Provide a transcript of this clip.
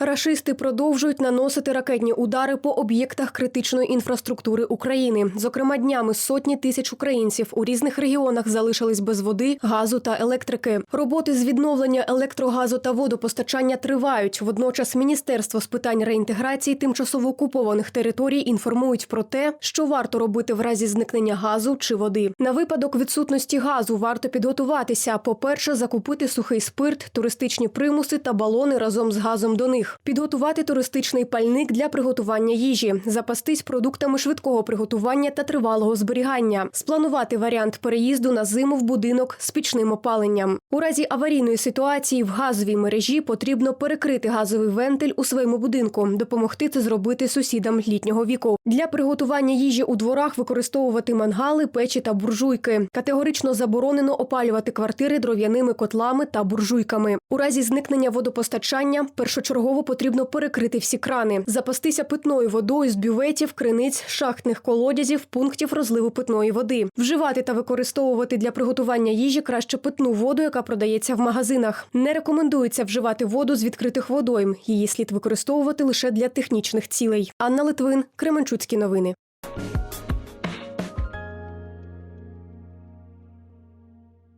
Рашисти продовжують наносити ракетні удари по об'єктах критичної інфраструктури України. Зокрема, днями сотні тисяч українців у різних регіонах залишились без води, газу та електрики. Роботи з відновлення електрогазу та водопостачання тривають. Водночас Міністерство з питань реінтеграції тимчасово окупованих територій інформують про те, що варто робити в разі зникнення газу чи води. На випадок відсутності газу варто підготуватися. По-перше, закупити сухий спирт, туристичні примуси та балони разом з газом до них, підготувати туристичний пальник для приготування їжі, запастись продуктами швидкого приготування та тривалого зберігання, спланувати варіант переїзду на зиму в будинок з пічним опаленням. У разі аварійної ситуації в газовій мережі потрібно перекрити газовий вентиль у своєму будинку, допомогти це зробити сусідам літнього віку. Для приготування їжі у дворах використовувати мангали, печі та буржуйки. Категорично заборонено опалювати квартири дров'яними котлами та буржуйками. У разі зникнення водопостачання першочергово потрібно перекрити всі крани, запастися питною водою з бюветів, криниць, шахтних колодязів, пунктів розливу питної води, вживати та використовувати для приготування їжі краще питну воду, яка продається в магазинах. Не рекомендується вживати воду з відкритих водойм. Її слід використовувати лише для технічних цілей. Анна Литвин, Кременчуцькі новини.